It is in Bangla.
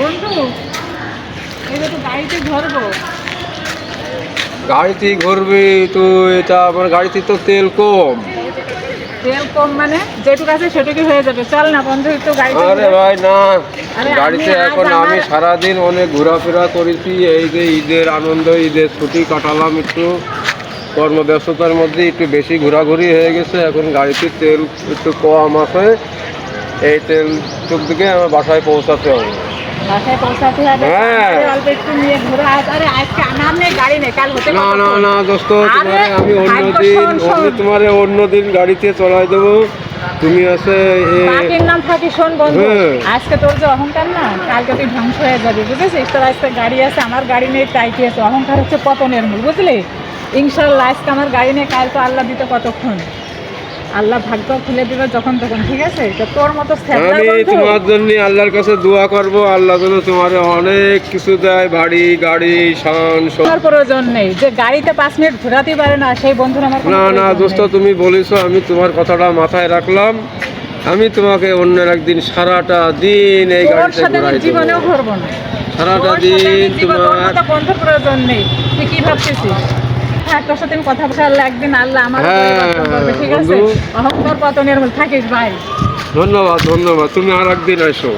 বন্ধু এটা তো গাড়িতে ধরবো। গাড়িতে ঘুরবি তুই তা আমার গাড়িতে তো তেল কম। তেল কম মানে? যেটুকু আছে সেটুকু হয়ে যাবে। চল না বন্ধু একটু গাড়িতে আরে ভাই না। গাড়িতে এখন আমি সারাদিন অনেক ঘোরাফেরা করেছি। এই যে ঈদের আনন্দ ঈদের ছুটি কাটালাম একটু। কর্মব্যস্ততার মধ্যে একটু বেশি ঘোরাঘুরি হয়ে গেছে। এখন গাড়িতে তেল একটু কম আছে। এই তেল চোখ দিকে আমার বাসায় পৌঁছাতে হবে। বাসায় পৌঁছাতে হবে। হ্যাঁ। অল্প একটু নিয়ে ঘুরে আরে আজকে আমার নেই গাড়ি নেই কাল হতে না না না দোস্ত তোমারে আমি অন্য দিন শোন, শোন। অন্য তোমারে অন্য দিন গাড়িতে চলাই দেবো। তুমি আছে এ- নাম শোন বন্ধু। হ্যাঁ। আজকে তোর যে অহংকার না কালকে তুই ধ্বংস হয়ে যাবি বুঝেছিস? তোর আজকে গাড়ি আছে আমার গাড়ি নেই তাই কি আছে? অহংকার হচ্ছে পতনের মূল বুঝলি? ইনশাল্লাহ আজকে আমার গাড়ি নেই কাল তো আল্লাহ দিতে কতক্ষণ? আল্লাহ ভাগ্য খুলে দিবে যখন তখন ঠিক আছে? তো তোর মতো আমি তোমার জন্য আল্লাহর কাছে দোয়া করব। আল্লাহ যেন তোমার অনেক কিছু দেয় বাড়ি গাড়ি শান প্রয়োজন নেই। যে গাড়িতে পাঁচ মিনিট ঘোরাতে পারে না সেই বন্ধুর আমার না না দোস্ত তুমি বলেছ আমি তোমার কথাটা মাথায় রাখলাম। আমি তোমাকে অন্য একদিন সারাটা দিন এই গাড়িতে সাথে ঘুরাই জীবনেও দেবো ঘুরবো না। সারাটা দিন তোমার বন্ধুর প্রয়োজন নেই। তুই কি ভাবতেছিস? হ্যাঁ তোর সাথে আমি কথা বলার একদিন আল্লাহ আমার হ্যাঁ, করবে ঠিক আছে। অহংকার পতনের থাকিস ভাই। ধন্যবাদ ধন্যবাদ। তুমি আর একদিন আসো